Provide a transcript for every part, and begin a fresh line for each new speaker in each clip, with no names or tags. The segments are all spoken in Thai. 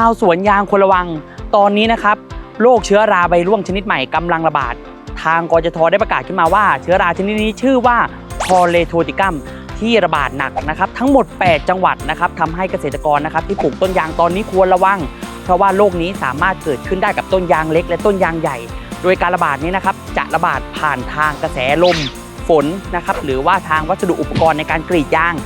ชาวสวนยางควรระวัง ตอนนี้นะครับโรคเชื้อราใบร่วงชนิดใหม่กำลังระบาด ทางกจทได้ประกาศขึ้นมาว่าเชื้อราชนิดนี้ชื่อว่าพอเลโทติกัมที่ระบาดหนักนะครับ ทั้งหมด 8 จังหวัดนะครับทำให้เกษตรกรนะครับที่ปลูกต้นยางตอนนี้ควรระวัง เพราะว่าโรคนี้สามารถเกิดขึ้นได้กับต้นยางเล็ก และต้นยางใหญ่ โดยการระบาดนี้นะครับจะระบาดผ่านทางกระแสลม ฝนนะครับหรือว่าทางวัสดุอุปกรณ์ในการกรีดยาง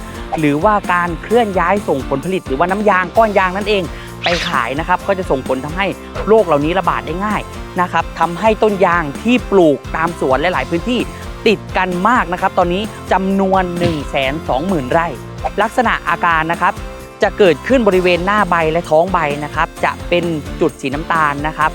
หรือว่าการเคลื่อนย้ายส่งผลผลิต หรือว่าน้ำยางก้อนยางนั่นเอง ไปขายนะครับก็จะส่งผลทำให้โรคเหล่านี้ระบาดได้ง่ายนะครับทำให้ต้นยางที่ปลูกตามสวนหลาย ๆ พื้นที่ติดกันมากนะครับ ตอนนี้จำนวน 1 2 0 0 0 0 ไร่ ลักษณะอาการนะครับ จะเกิดขึ้นบริเวณหน้าใบและท้องใบนะครับ จะเป็นจุดสีน้ำตาลนะครับ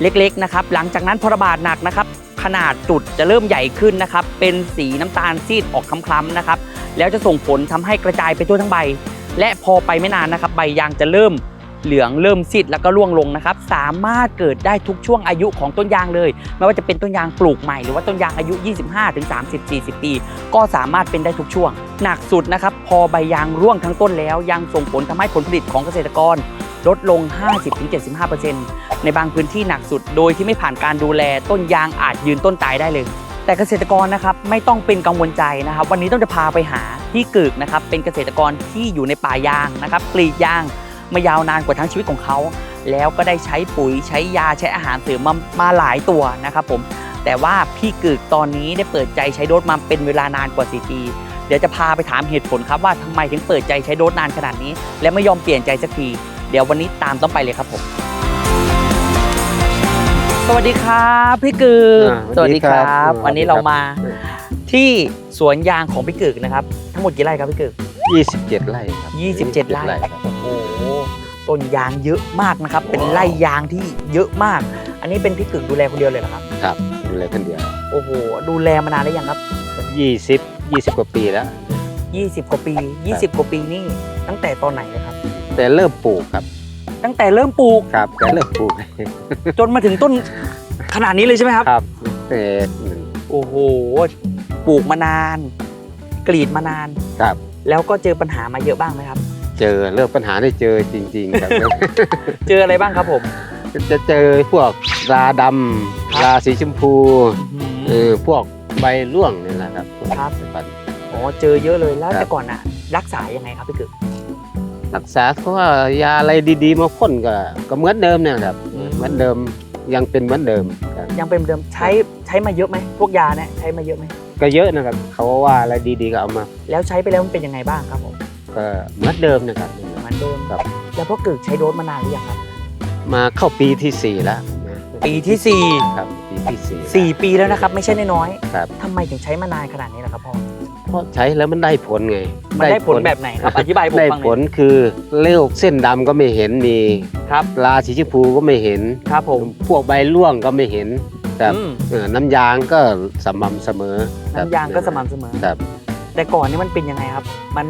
เล็ก ๆ นะครับ หลังจากนั้นพอระบาดหนักนะครับ ขนาดจุดจะเริ่มใหญ่ขึ้นนะครับ เป็นสีน้ำตาลซีดออกคล้ำๆนะครับ แล้วจะส่งผลทำให้กระจายไปทั่วทั้งใบ และพอไปไม่นานนะครับ ใบยางจะเริ่ม เหลืองเริ่มซีดแล้วก็ร่วงลงนะครับ สามารถเกิดได้ทุกช่วงอายุของต้นยางเลย ไม่ว่าจะเป็นต้นยางปลูกใหม่หรือว่าต้นยางอายุ 25ถึง30 40 ปี ก็สามารถเป็นได้ทุกช่วง หนักสุดนะครับ พอใบยางร่วงทั้งต้นแล้ว ยังส่งผลทำให้ผลผลิตของเกษตรกรลดลง 50-75%ในบางพื้นที่หนักสุด โดยที่ไม่ผ่านการดูแลต้นยางอาจยืนต้นตายได้เลยแต่เกษตรกรนะครับไม่ต้องเป็นกังวลใจนะครับ วันนี้ต้องจะพาไปหาพี่กึกนะครับเป็นเกษตรกรที่อยู่ในป่ายางนะครับกรีดยาง มายาวนานกว่าทั้งชีวิตของเขา แล้วก็ได้ใช้ปุ๋ยใช้ยาใช้อาหารเสริมมามาหลายตัวนะครับผมแต่ว่าพี่กึกตอนนี้ได้เปิดใจใช้โดสมาเป็นเวลานานกว่า4ปีเดี๋ยวจะพาไปถามเหตุผลครับว่าทำไมถึงเปิดใจใช้โดสนานขนาดนี้ และไม่ยอมเปลี่ยนใจสักที เดี๋ยววันนี้ตามต้องไปเลยครับผม สวัสดีครับพี่กึก
อ่า
สวัสดีครับ
สวัสดีครับ
วันนี้เรามา
อืม
ที่สวนยางของพี่กึกนะครับ ทั้งหมดกี่ไร่ครับพี่กึก
27 ไร่ครับ
27ไร่
ครับ
โอ้โหต้นยางเยอะมากนะครับ เป็นไร่ยางที่เยอะมาก อันนี้เป็นพี่กึกดูแลคนเดียวเลยเหรอครับ
ครับดูแลคนเดียว
โอ้โห ดูแลมานานแล้วยังครับ
20 20 กว่าปีแล้ว
20 กว่าปี 20 กว่าปีนี่ ตั้งแต่ตอนไหนเลยครับ
แต่เริ่มปลูกครับ
ตั้งแต่เริ่มปลูก
ครับ แต่เริ่มปลูก
จนมาถึงต้นขนาดนี้เลยใช่ไหมครับ
ครับแต่หนึ่ง
โอ้โห ปลูกมานาน กรีดมานาน
ครับ
แล้วก็เจอปัญหามาเยอะบ้างไหมครับ
เจอเริ่มปัญหาได้เจอจริงๆครับ
เจออะไรบ้างครับผม
จะเจอพวกราดำราสีชมพูเออพวกใบร่วงนี่แหละครับ
ครับ
ปัญ
อ๋อเจอเยอะเลยแล้ว
ครับ
แต่ก่อนน่ะรักษายังไงครับพี่กึก
รักษาเพราะว่ายาอะไรดีๆมาพ่นก็ก็เหมือนเดิมเนี่ยครับ
อืม
เหมือนเดิมยังเป็นเหมือนเดิมครับ
ยังเป็นเหมือนเดิมใช้ใช้มาเยอะไหมพวกยาเนี่ยใช้มาเยอะไหม
ก็เยอะนะครับ เขาว่าอะไรดีๆก็เอามา
แล้วใช้ไปแล้วมันเป็นยังไงบ้างครับผม
ก็เหมือนเดิมนะครับ
เหมือนเดิม
ครับ
แล้วพ่อกึกใช้โดสมานานหรือยังครับ
มาเข้าปีที่สี่แล้วนะ
ปีที่สี่
ครับปีที่สี่แล้ว
สี่ปีแล้วนะครับไม่ใช่น้อย
ครับ
ๆทำไมถึงใช้มานานขนาดนี้ล่ะครับพ่อ
เพราะใช้แล้วมันได้ผลไง
มันได้ผลแบบไหนครับอธิบายให้ผม
ได้
ฟังห
ผ
น่อ
ล
ย
คือเลี้ยวเส้นดำก็ไม่เห็นมี
ครับ
ลาสีชมพูก็ไม่เห็น
ครับผม
พวกใบร่วงก็ไม่เห็น ครับ
อืม
เออน้ำยางก็สม่ำเสมอครับ
น้ำยางก็สม่ำเสมอ
ครับ
แต่ก่อนนี่มันเป็นยังไงครับ มัน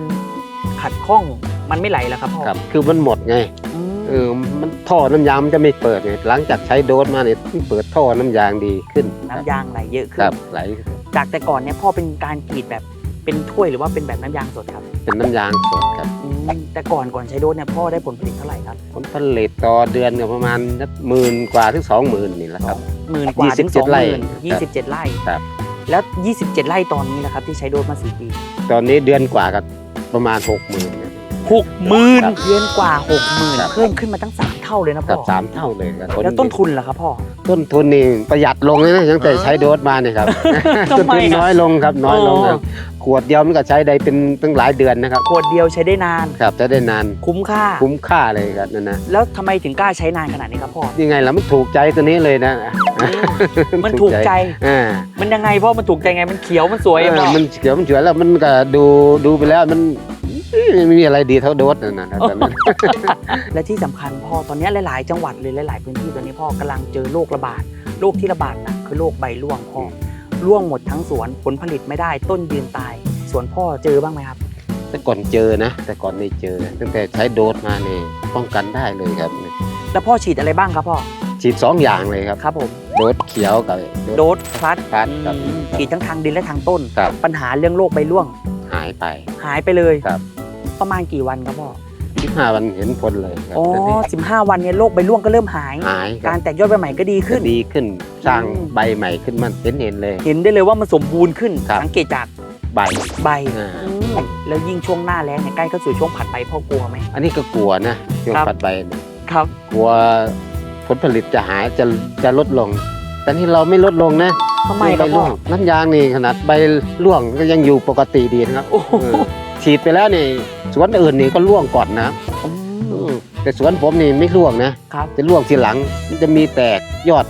ขัดข้องมันไม่ไหลแล้วครับพ่อ
ครับ คือมันหมดไง
อืม
เออมันท่อน้ำยางมันจะไม่เปิดไงหลังจากใช้โดสมาเนี่ยเปิดท่อน้ำยางดีขึ้น
น้ำยางไหลเยอะ
ค
ขึ้
รั
น
บไหล
จากแต่ก่อนเนี่ยพ่อเป็นการกรีดแบบเป็นถ้วยหรือว่าเป็นแบบน้ำยางสดครับ
เป็นน้ำยางสดครับ
อืมแต่ก่อนก่อนใช้โดสเนี่ยพ่อได้ผลผลิตเท่าไหร่ครับ
ผลผลิตต่อเดือนก็ประมาณหมื่นกว่าถึงสองหมื่นนี่แหละครับ
หมื่นกว่าถึง
27
สองห
ไร่
มื่นยี่สิบเจ็ดไร่
ครับ
แล้ว 27 ไร่ตอนนี้นะครับที่ใช้โดสมาสี่ปี
ตอนนี้เดือนกว่ากับประมาณหกหมื่น
หกหมื่น
ครับ
เดือนกว่าหกหมื่น
ครับ
เพิ่มขึ้นมาตั้งสามเท่าเลยนะ
กั
พ่
บ
อ
สามเท่าเลยครับ
แล้วต้นทุนล่ะครับพ่อ
ต้นทุนนี่ประหยัดลงเลยนะตั้งแต่ใช้โดสมาเนี่ยครับ
ทำ
ต้น
ไม
ทุน
อะ
น้อยลงครับน้อยลงครับ
อ๋
ขวดเดียวมันก็ใช้ได้เป็นตั้งหลายเดือนนะครับ
ขวดเดียวใช้ได้นาน
ครับจะได้นาน
คุ้มค่า
คุ้มค่าเลยครับนั่นนะ
แล้วทำไมถึงกล้าใช้นานขนาดนี้ครับพ่อ
ยังไงล่ะมันถูกใจตัวนี้เลยนะ
อืมมันถูกใจ
อ่า
มันยังไงพ่อมันถูกใจไงมันเขียวมันสวย
เอ
อะ
อ
พ่อ
มันเขียวมันสวยแล้วมันก็ดูดูไปแล้วมันเอ้ยไม่มีอะไรดีเท่าโดสนั่นนะครับตอนนั้น
และที่สำคัญพ่อตอนนี้หลาย ๆ จังหวัดเลยหลาย ๆ พื้นที่ตอนนี้พ่อกำลังเจอโรคระบาดโรคที่ระบาดหนักคือโรคใบร่วงพ่อ ร่วงหมดทั้งสวนผลผลิตไม่ได้ต้นยืนตาย สวนพ่อเจอบ้างไหมครับ
แต่ก่อนเจอนะ แต่ก่อนไม่เจอ ตั้งแต่ใช้โดสมาเนี่ยป้องกันได้เลยครับ
แล้วพ่อฉีดอะไรบ้างครับพ่อ
ฉีดสองอย่างเลยครับ
ครับผม
โดสเขียวกับ
โดสพลัส
พลัสครับ
อืมฉีดทั้งทางดินและทางต้น
ครับ
ปัญหาเรื่องโรคใบร่วง
หายไป
หายไปเลย
ครับ
ประมาณกี่วันครับพ่อ
15วันเห็นผลเลยครับ
อ๋อ
ตอนนี้
สิบห้าวันเนี่ยโรคใบร่วงก็เริ่มหาย
หายค
กา
รั
ร
บ
แตกยอดใบใหม่ก็ดีขึ้น
ดีขึ้น สร้าง
อืม
ใบใหม่ขึ้นมันเห็นเห็นเลย
เห็นได้เลยว่ามันสมบูรณ์ขึ้น
ครับ
สังเกตจาก
ใบ
ใบ
อ่า
อืมแล้วยิ่งช่วงหน้าแล้งเนี่ยใกล้เข้าสู่ช่วงผัดใบพ่อกลัวไหม
อันนี้ก็กลัวนะช่วง
ครับ
ปัดใบเนี่ย
ครับ
กลัวผลผลิตจะหายจะจะลดลง แต่ที่เราไม่ลดลงนะ
ทำไมค
ใบ
รับพ่
ร่
อ
วงน้ำยางนี่ขนาดใบร่วงก็ยังอยู่ปกติดีนะครับ
โอ้โห
เออฉีดไปแล้วนี่สวนอื่นนี่ก็ร่วงก่อนนะ
อื
อื
ม
มแต่สวนผมนี่ไม่ร่วงนะ ครับ จะร่วงทีหลังมันจะมีแตกยอด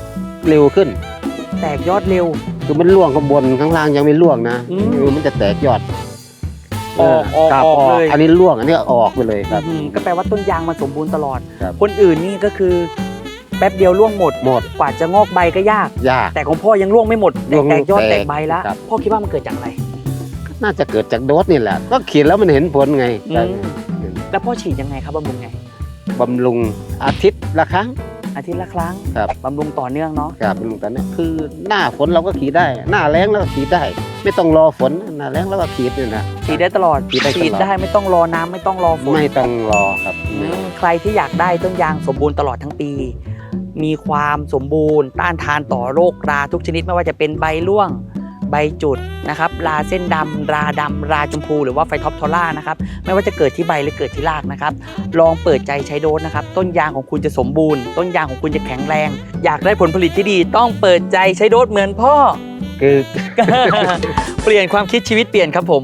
เร็วขึ้น
แตกยอดเร็ว
คือมันร่วงข้างบนข้างล่างยังไม่ร่วงนะ
อืม
เออมันจะแตกยอด
ออกออก
ครับ
ออกเลย
อันนี้ร่วงอันนี้ออกไปเลยครับ
อืมก็แปลว่าต้นยางมันสมบูรณ์ตลอด
ครับ
คนอื่นนี่ก็คือแป๊บเดียวร่วงหมด
หมด
กว่าจะงอกใบก็ยาก
ยาก
แต่ของพ่อยังร่วงไม่หมด
ร่วง
แตกยอด
แตก
แตกใบแล้ว
ครับ
พ่อคิดว่ามันเกิดจากอะไร
น่าจะเกิดจากโดสนี่แหละ ก็ขีดแล้วมันเห็นผลไง
อืม แล้วพ่อฉีดยังไงครับบำรุงไง
บำรุงอาทิตย์ละครั้ง
อาทิตย์ละครั้ง
ครับ
บำรุงต่อเนื่องเนาะ
ครับบำรุงตอนนี้คือหน้าฝนเราก็ขีดได้ หน้าแล้งเราก็ขีดได้ ไม่ต้องรอฝนหน้าแล้งเราก็ขีดเนี่ยนะ
ฉีดได้ตลอด
ฉีดได้ตลอด
ได้ไม่ต้องรอน้ำไม่ต้องรอฝน
ไม่ต้องรอครับ
อืมใครที่อยากได้ต้นยางสมบูรณ์ตลอดทั้งปี มีความสมบูรณ์ ต้านทานต่อโรคราทุกชนิดไม่ว่าจะเป็นใบร่วง ใบจุดนะครับราเส้นดำราดำราชมพูหรือว่าไฟท็อปทอร่านะครับไม่ว่าจะเกิดที่ใบหรือเกิดที่รากนะครับลองเปิดใจใช้โดสนะครับต้นยางของคุณจะสมบูรณ์ ต้นยางของคุณจะแข็งแรง อยากได้ผลผลิตที่ดี ต้องเปิดใจใช้โดสเหมือนพ่อ
คือ
เปลี่ยนความคิดชีวิตเปลี่ยนครับผม